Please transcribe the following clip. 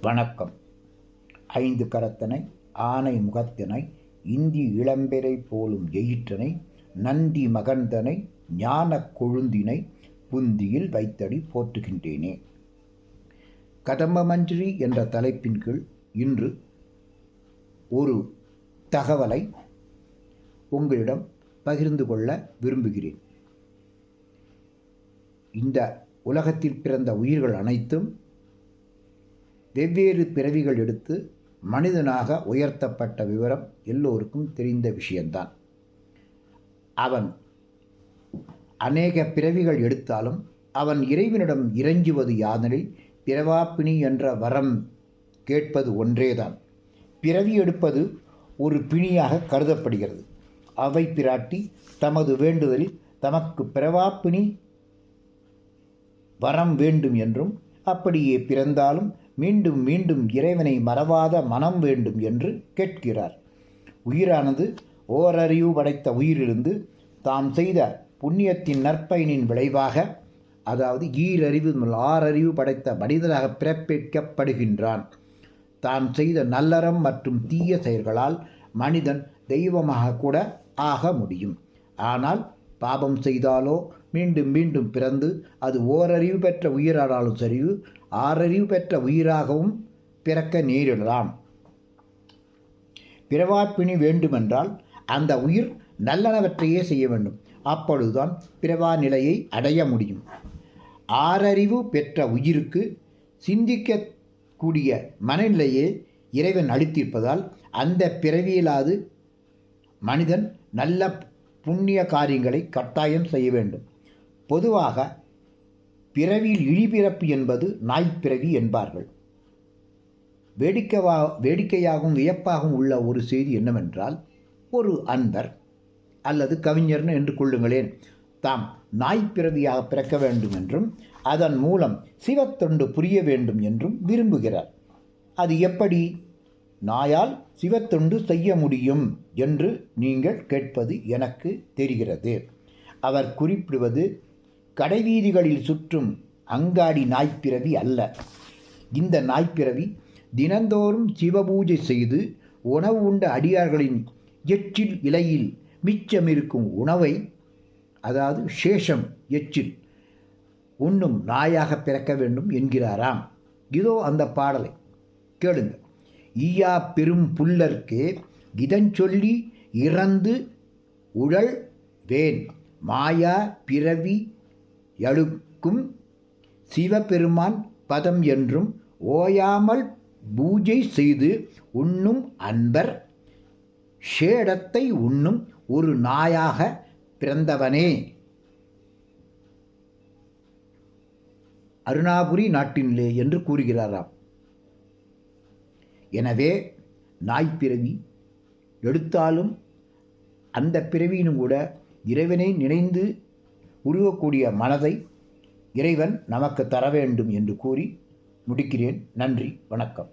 வணக்கம். ஐந்து கரத்தனை ஆனை முகத்தினை இந்தி இளம்பெறை போலும் எயிற்றனை நந்தி மகந்தனை ஞான கொழுந்தினை புந்தியில் வைத்தடி போற்றுகின்றேனே. கதம்பமஞ்சிரி என்ற தலைப்பின் கீழ் இன்று ஒரு தகவலை உங்களிடம் பகிர்ந்து கொள்ள விரும்புகிறேன். இந்த உலகத்தில் பிறந்த உயிர்கள் அனைத்தும் வெவ்வேறு பிறவிகள் எடுத்து மனிதனாக உயர்த்தப்பட்ட விவரம் எல்லோருக்கும் தெரிந்த விஷயந்தான். அவன் அநேக பிறவிகள் எடுத்தாலும் அவன் இறைவனிடம் இறைஞ்சுவது யாதனில் பிறவாப்பினி என்ற வரம் கேட்பது ஒன்றேதான். பிறவி எடுப்பது ஒரு பிணியாக கருதப்படுகிறது. அவை பிராட்டி தமது வேண்டுதலில் தமக்கு பிறவாப்பினி வரம் வேண்டும் என்றும் அப்படியே பிறந்தாலும் மீண்டும் மீண்டும் இறைவனை மறவாத மனம் வேண்டும் என்று கேட்கிறார். உயிரானது ஓரறிவு படைத்த உயிரிலிருந்து தாம் செய்த புண்ணியத்தின் நற்பயனின் விளைவாக அதாவது ஈரறிவு ஆறறிவு படைத்த மனிதனாக பிறப்பிக்கப்படுகின்றான். தான் செய்த நல்லறம் மற்றும் தீய செயல்களால் மனிதன் தெய்வமாக கூட ஆக முடியும். ஆனால் பாபம் செய்தாலோ மீண்டும் மீண்டும் பிறந்து அது ஓரறிவு பெற்ற உயிரானாலும் சரி ஆறறிவு பெற்ற உயிராகவும் பிறக்க நேரிடலாம். பிறவாப்பிணி வேண்டுமென்றால் அந்த உயிர் நல்லனவற்றையே செய்ய வேண்டும். அப்பொழுதுதான் பிறவா நிலையை அடைய முடியும். ஆறறிவு பெற்ற உயிருக்கு சிந்திக்கக்கூடிய மனநிலையே இறைவன் அளித்திருப்பதால் அந்த பிறவியிலாது மனிதன் நல்ல புண்ணிய காரியங்களை கட்டாயம் செய்ய வேண்டும். பொதுவாக பிறவியில் இழிபிறப்பு என்பது நாய்ப்பிறவி என்பார்கள். வேடிக்கைவா வேடிக்கையாகவும் வியப்பாகவும் உள்ள ஒரு செய்தி என்னவென்றால் ஒரு அன்பர் அல்லது கவிஞர்னு என்று கொள்ளுங்களேன். தாம் நாய்ப்பிறவியாக பிறக்க வேண்டும் என்றும் அதன் மூலம் சிவத்தொண்டு புரிய வேண்டும் என்றும் விரும்புகிறார். அது எப்படி? நாயால் சிவத்தொண்டு செய்ய முடியும் என்று நீங்கள் கேட்பது எனக்கு தெரிகிறது. அவர் குறிப்பிடுவது கடைவீதிகளில் சுற்றும் அங்காடி நாய்ப்பிறவி அல்ல. இந்த நாய்ப்பிறவி தினந்தோறும் சிவபூஜை செய்து உணவு உண்ட அடியார்களின் எச்சில் இலையில் மிச்சமிருக்கும் உணவை அதாவது சேஷம் எச்சில் உண்ணும் நாயாக பிறக்க வேண்டும் என்கிறாராம். இதோ அந்த பாடலை கேளுங்கள். ஈயா பெரும் புல்லர்க்கு இதஞ்சொல்லி இறந்து உழல் வேன் மாயா பிறவி எழுக்கும் சிவபெருமான் பதம் என்றும் ஓயாமல் பூஜை செய்து உண்ணும் அன்பர் ஷேடத்தை உண்ணும் ஒரு நாயாக பிறந்தவனே. அருணாபுரி நாட்டினிலே என்று கூறுகிறாராம். எனவே நாய்ப்பிறவி எடுத்தாலும் அந்த பிறவியினும் கூட இறைவனை நினைந்து உருவக்கூடிய மனதை இறைவன் நமக்கு தர வேண்டும் என்று கூறி முடிக்கிறேன். நன்றி வணக்கம்.